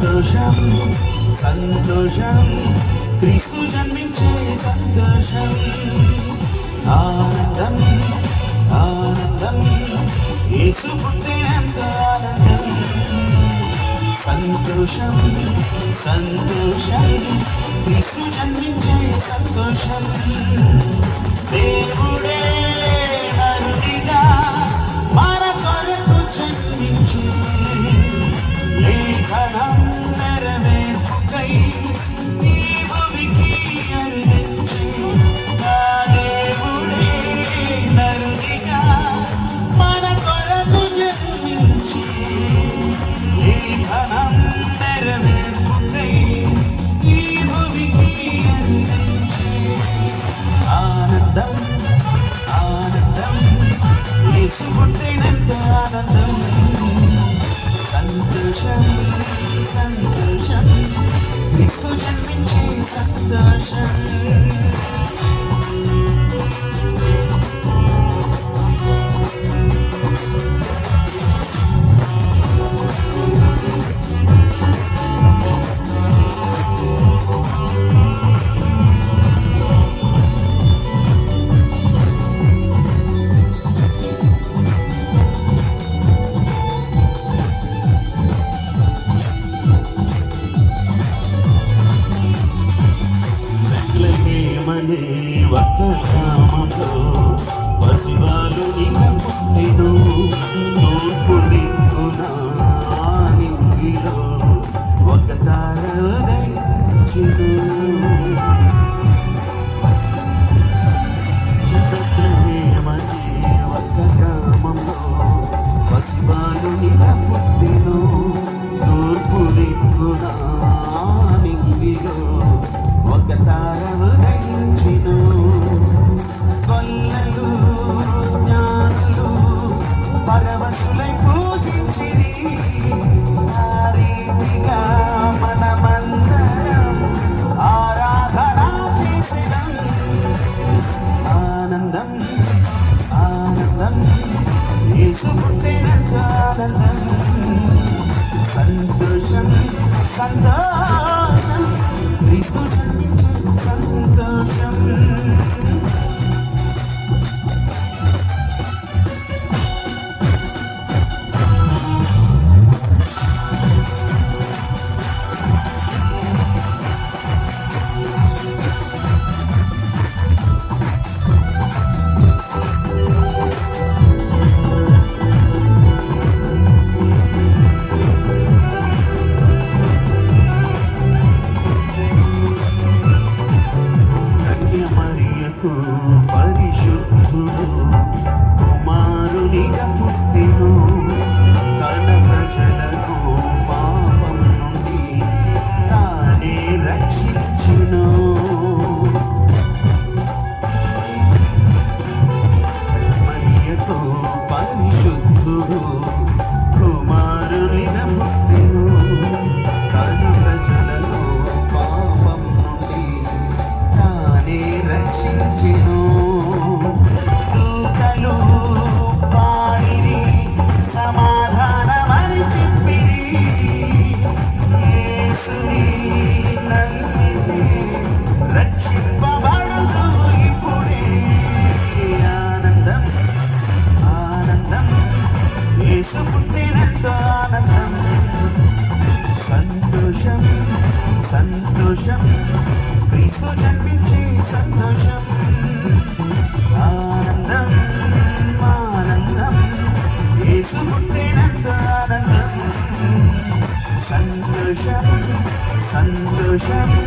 సంతోషం సంతోషం. క్రీస్తు జన్మించే సంతోషం. ఆనందం ఆనందం. యేసు పుట్టినంత ఆనందం. సంతోషం సంతోషం. క్రీస్తు జన్మించే సంతోషం. దేవుడు ఆనందం ఆనందం. యేసు ఉంటేనంత ఆనందం? సంతోషం సంతోషం. క్రీస్తు జన్మించే సంతోషం. దేవ నామంలో వసివాలు சந்தோஷம் சந்தோஷம். దేశముందినంతో ఆనందం సంతోషం సంతోషం. క్రీస్తు జన్మించి సంతోషం. ఆనందం ఆనందం. దేశముందినంతో ఆనందం. సంతోషం సంతోషం.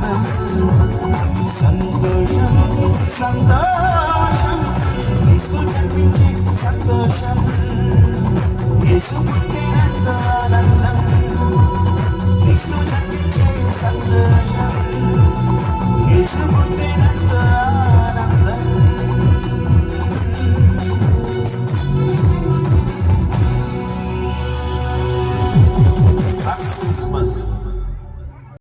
యేసు పుట్టినంత